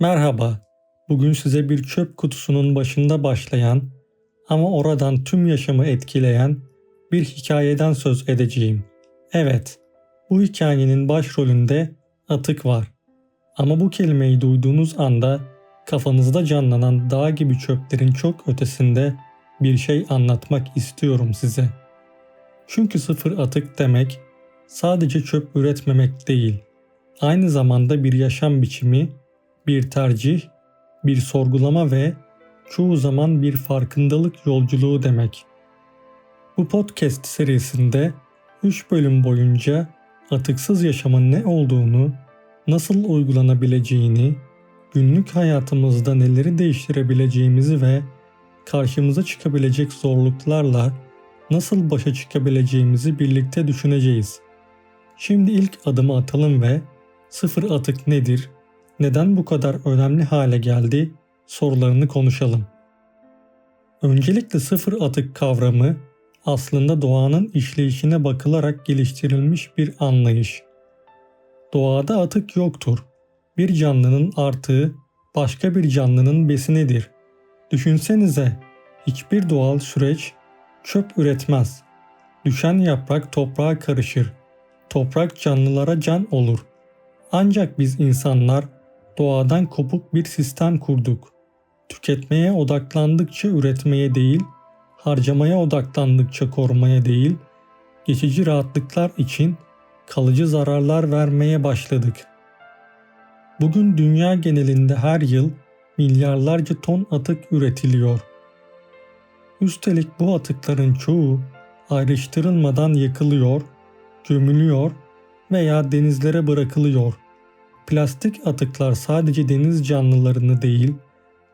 Merhaba. Bugün size bir çöp kutusunun başında başlayan ama oradan tüm yaşamı etkileyen bir hikayeden söz edeceğim. Evet, bu hikayenin başrolünde atık var. Ama bu kelimeyi duyduğunuz anda kafanızda canlanan dağ gibi çöplerin çok ötesinde bir şey anlatmak istiyorum size. Çünkü sıfır atık demek sadece çöp üretmemek değil. Aynı zamanda bir yaşam biçimi bir tercih, bir sorgulama ve çoğu zaman bir farkındalık yolculuğu demek. Bu podcast serisinde 3 bölüm boyunca atıksız yaşamın ne olduğunu, nasıl uygulanabileceğini, günlük hayatımızda neleri değiştirebileceğimizi ve karşımıza çıkabilecek zorluklarla nasıl başa çıkabileceğimizi birlikte düşüneceğiz. Şimdi ilk adımı atalım ve sıfır atık nedir, neden bu kadar önemli hale geldi sorularını konuşalım. Öncelikle sıfır atık kavramı aslında doğanın işleyişine bakılarak geliştirilmiş bir anlayış. Doğada atık yoktur. Bir canlının artığı başka bir canlının besinidir. Düşünsenize hiçbir doğal süreç çöp üretmez. Düşen yaprak toprağa karışır. Toprak canlılara can olur. Ancak biz insanlar doğadan kopuk bir sistem kurduk. Tüketmeye odaklandıkça üretmeye değil, harcamaya odaklandıkça korumaya değil, geçici rahatlıklar için kalıcı zararlar vermeye başladık. Bugün dünya genelinde her yıl milyarlarca ton atık üretiliyor. Üstelik bu atıkların çoğu ayrıştırılmadan yakılıyor, gömülüyor veya denizlere bırakılıyor. Plastik atıklar sadece deniz canlılarını değil,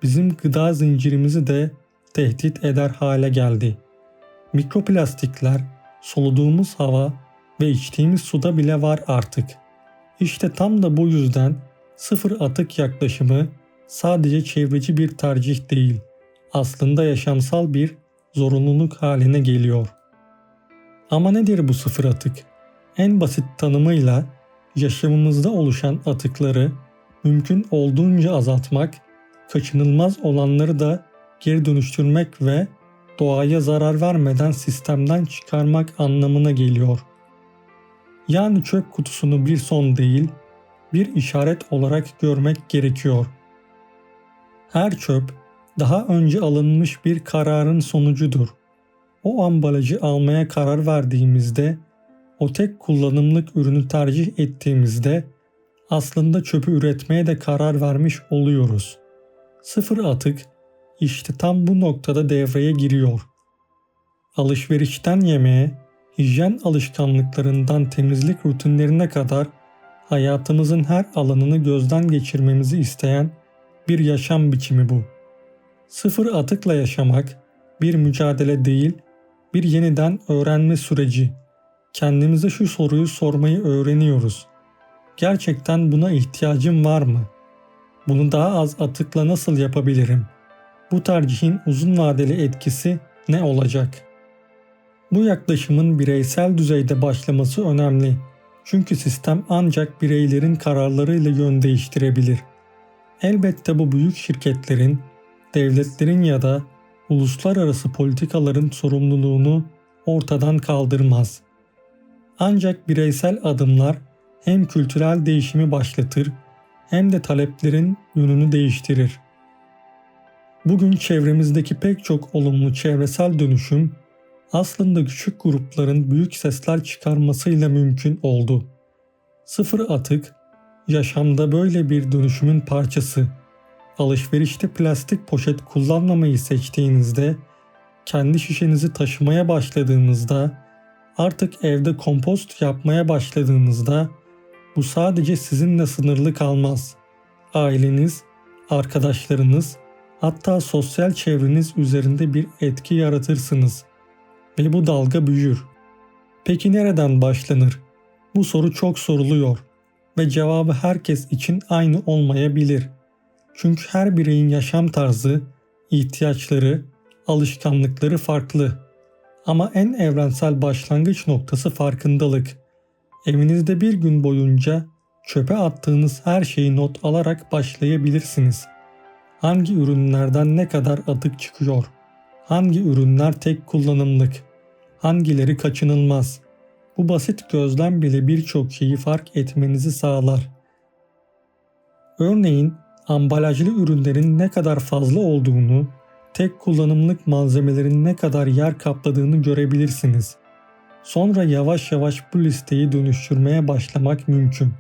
bizim gıda zincirimizi de tehdit eder hale geldi. Mikroplastikler soluduğumuz hava ve içtiğimiz suda bile var artık. İşte tam da bu yüzden sıfır atık yaklaşımı sadece çevreci bir tercih değil, aslında yaşamsal bir zorunluluk haline geliyor. Ama nedir bu sıfır atık? En basit tanımıyla yaşamımızda oluşan atıkları mümkün olduğunca azaltmak, kaçınılmaz olanları da geri dönüştürmek ve doğaya zarar vermeden sistemden çıkarmak anlamına geliyor. Yani çöp kutusunu bir son değil, bir işaret olarak görmek gerekiyor. Her çöp daha önce alınmış bir kararın sonucudur. O ambalajı almaya karar verdiğimizde o tek kullanımlık ürünü tercih ettiğimizde aslında çöpü üretmeye de karar vermiş oluyoruz. Sıfır atık işte tam bu noktada devreye giriyor. Alışverişten yemeğe, hijyen alışkanlıklarından temizlik rutinlerine kadar hayatımızın her alanını gözden geçirmemizi isteyen bir yaşam biçimi bu. Sıfır atıkla yaşamak bir mücadele değil, bir yeniden öğrenme süreci kendimize şu soruyu sormayı öğreniyoruz. Gerçekten buna ihtiyacım var mı? Bunu daha az atıkla nasıl yapabilirim? Bu tercihin uzun vadeli etkisi ne olacak? Bu yaklaşımın bireysel düzeyde başlaması önemli. Çünkü sistem ancak bireylerin kararlarıyla yön değiştirebilir. Elbette bu büyük şirketlerin, devletlerin ya da uluslararası politikaların sorumluluğunu ortadan kaldırmaz. Ancak bireysel adımlar hem kültürel değişimi başlatır hem de taleplerin yönünü değiştirir. Bugün çevremizdeki pek çok olumlu çevresel dönüşüm aslında küçük grupların büyük sesler çıkarmasıyla mümkün oldu. Sıfır atık, yaşamda böyle bir dönüşümün parçası. Alışverişte plastik poşet kullanmamayı seçtiğinizde, kendi şişenizi taşımaya başladığınızda Artık evde kompost yapmaya başladığınızda bu sadece sizinle sınırlı kalmaz. Aileniz, arkadaşlarınız, hatta sosyal çevreniz üzerinde bir etki yaratırsınız ve bu dalga büyür. Peki nereden başlanır? Bu soru çok soruluyor ve cevabı herkes için aynı olmayabilir. Çünkü her bireyin yaşam tarzı, ihtiyaçları, alışkanlıkları farklı. Ama en evrensel başlangıç noktası farkındalık. Evinizde bir gün boyunca çöpe attığınız her şeyi not alarak başlayabilirsiniz. Hangi ürünlerden ne kadar atık çıkıyor? Hangi ürünler tek kullanımlık? Hangileri kaçınılmaz? Bu basit gözlem bile birçok şeyi fark etmenizi sağlar. Örneğin ambalajlı ürünlerin ne kadar fazla olduğunu, tek kullanımlık malzemelerin ne kadar yer kapladığını görebilirsiniz. Sonra yavaş yavaş bu listeyi dönüştürmeye başlamak mümkün.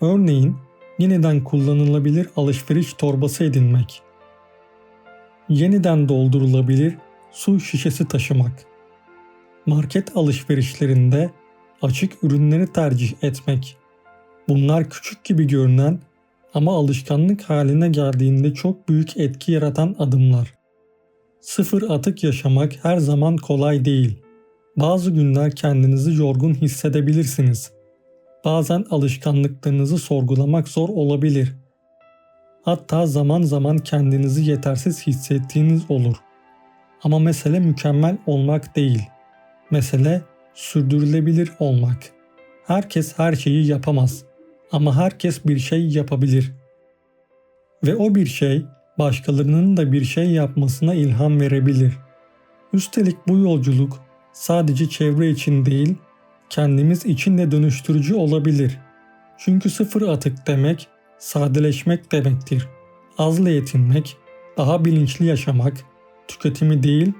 Örneğin yeniden kullanılabilir alışveriş torbası edinmek. Yeniden doldurulabilir su şişesi taşımak. Market alışverişlerinde açık ürünleri tercih etmek. Bunlar küçük gibi görünen ama alışkanlık haline geldiğinde çok büyük etki yaratan adımlar. Sıfır atık yaşamak her zaman kolay değil. Bazı günler kendinizi yorgun hissedebilirsiniz. Bazen alışkanlıklarınızı sorgulamak zor olabilir. Hatta zaman zaman kendinizi yetersiz hissettiğiniz olur. Ama mesele mükemmel olmak değil. Mesele sürdürülebilir olmak. Herkes her şeyi yapamaz ama herkes bir şey yapabilir. Ve o bir şey başkalarının da bir şey yapmasına ilham verebilir. Üstelik bu yolculuk sadece çevre için değil, kendimiz için de dönüştürücü olabilir. Çünkü sıfır atık demek sadeleşmek demektir. Azla yetinmek, daha bilinçli yaşamak, tüketimi değil,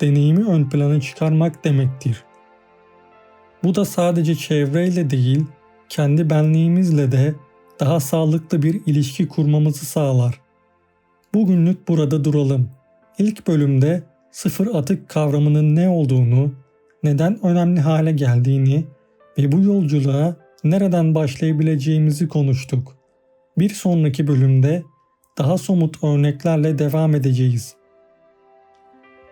deneyimi ön plana çıkarmak demektir. Bu da sadece çevreyle değil, kendi benliğimizle de daha sağlıklı bir ilişki kurmamızı sağlar. Bugünlük burada duralım. İlk bölümde sıfır atık kavramının ne olduğunu, neden önemli hale geldiğini ve bu yolculuğa nereden başlayabileceğimizi konuştuk. Bir sonraki bölümde daha somut örneklerle devam edeceğiz.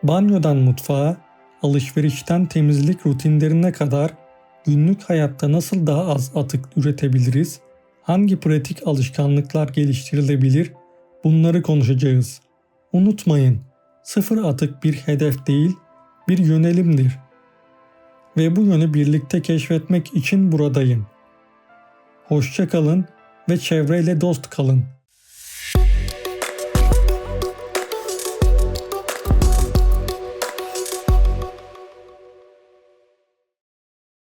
Banyodan mutfağa, alışverişten temizlik rutinlerine kadar günlük hayatta nasıl daha az atık üretebiliriz? Hangi pratik alışkanlıklar geliştirilebilir? Bunları konuşacağız. Unutmayın, sıfır atık bir hedef değil, bir yönelimdir. Ve bu yönü birlikte keşfetmek için buradayım. Hoşça kalın ve çevreyle dost kalın.